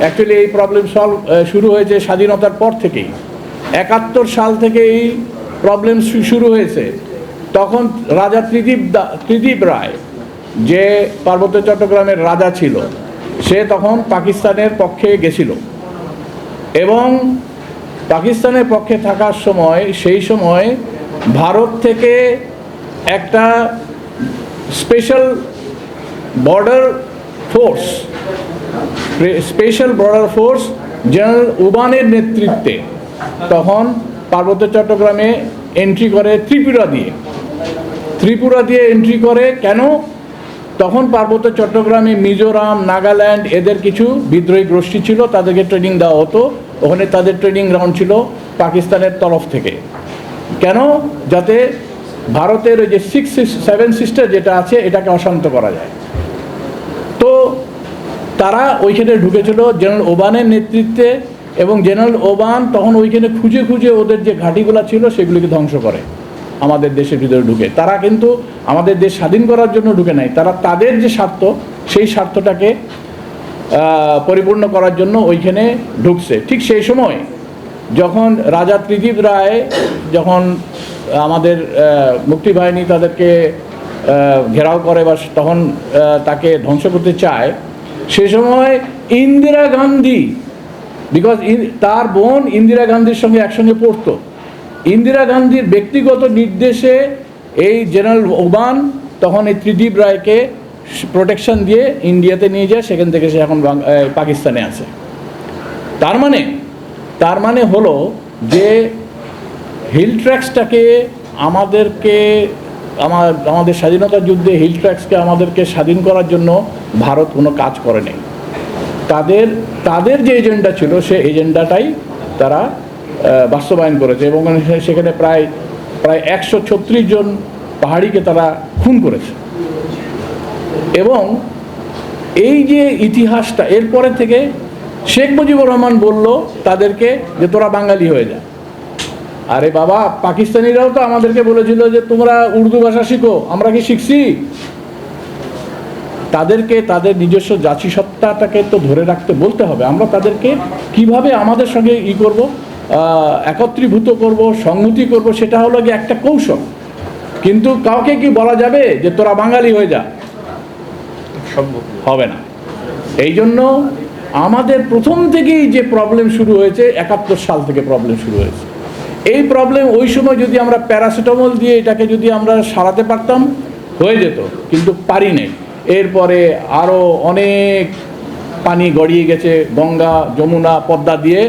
Actually এই problem solve শুরু হয়েছে স্বাধীনতার পর থেকেই। একাত্তর সাল থেকে এই প্রবলেম শুরু হয়েছে। তখন রাজা ত্রিদীপ ত্রিদীপ রায় যে পার্বত্য চট্টগ্রামের রাজা ছিল, সে তখন পাকিস্তানের পক্ষে গেছিল। এবং পাকিস্তানের পক্ষে থাকার সময়, সেই সময় ভারত থেকে একটা special border force special border force general উবানের নেতৃত্বে তখন পার্বত্য চট্টগ্রামে এন্ট্রি করে ত্রিপুরা দিয়ে। ত্রিপুরা দিয়ে এন্ট্রি করে কেন? তখন পার্বত্য চট্টগ্রামে মিজোরাম, নাগাল্যান্ড এদের কিছু বিদ্রোহী গোষ্ঠী ছিল, তাদেরকে ট্রেনিং দেওয়া হতো। ওখানে তাদের ট্রেনিং গ্রাউন্ড ছিল পাকিস্তানের তরফ থেকে। কেন? যাতে ভারতের ওই যে সিক্স সেভেন সিস্টার যেটা আছে, এটাকে অশান্ত করা যায়। তো তারা ওইখানে ঢুকেছিল। জেনারেল ওবানের নেতৃত্বে এবং জেনারেল ওবান তখন ওইখানে খুঁজে খুঁজে ওদের যে ঘাঁটিগুলো ছিল, সেগুলিকে ধ্বংস করে। আমাদের দেশের ভিতরে ঢুকে। তারা কিন্তু আমাদের দেশ স্বাধীন করার জন্য ঢুকে নাই। তারা তাদের যে স্বার্থ, সেই স্বার্থটাকে পরিপূর্ণ করার জন্য ওইখানে ঢুকছে। ঠিক সেই সময় যখন রাজা ত্রিদীপ রায়, যখন আমাদের মুক্তিবাহিনী তাদেরকে ঘেরাও করে বা তখন তাকে ধ্বংস করতে চায় সে সময় ইন্দিরা গান্ধী বিকজ তার বোন ইন্দিরা গান্ধীর সঙ্গে একসঙ্গে পড়তো। ইন্দিরা গান্ধীর ব্যক্তিগত নির্দেশে এই জেনারেল ওবান তখন এই ত্রিদীপ রায়কে প্রোটেকশন দিয়ে ইন্ডিয়াতে নিয়ে যায়, সেখান থেকে সে এখন পাকিস্তানে আছে। তার মানে তার মানে হলো যে হিল ট্র্যাক্সটাকে আমাদেরকে আমার, আমাদের স্বাধীনতা যুদ্ধে হিল ট্র্যাক্সকে আমাদেরকে স্বাধীন করার জন্য ভারত কোনো কাজ করে নেই তাদের তাদের যে এজেন্ডা ছিল সে এজেন্ডাটাই তারা বাস্তবায়ন করেছে এবং সেখানে প্রায় প্রায় একশো ছত্রিশ জন পাহাড়িকে তারা খুন করেছে। এবং এই যে ইতিহাসটা, এরপরে থেকে শেখ মুজিবুর রহমান বলল তাদেরকে যে তোরা বাঙালি হয়ে যা। আরে বাবা পাকিস্তানিরাও তো আমাদেরকে বলেছিল যে তোমরা উর্দু ভাষা শিখো আমরা কি শিখছি? তাদেরকে তাদের নিজস্ব জাতিসত্তাটাকে তো ধরে রাখতে বলতে হবে। আমরা তাদেরকে কীভাবে আমাদের সঙ্গে ই করব একত্রীভূত করব সংহতি করব সেটা হলো গিয়ে একটা কৌশল। কিন্তু কাউকে কি বলা যাবে যে তোরা বাঙালি হয়ে যা? হবে না। এই জন্য আমাদের প্রথম থেকেই যে প্রবলেম শুরু হয়েছে একাত্তর সাল থেকে প্রবলেম শুরু হয়েছে। এই প্রবলেম ওই সময় যদি আমরা প্যারাসিটামল দিয়ে এটাকে যদি আমরা সারাতে পারতাম, হয়ে যেত, কিন্তু পারি নাই। এরপরে আরও অনেক পানি গড়িয়ে গেছে, গঙ্গা, যমুনা, পদ্মা দিয়ে।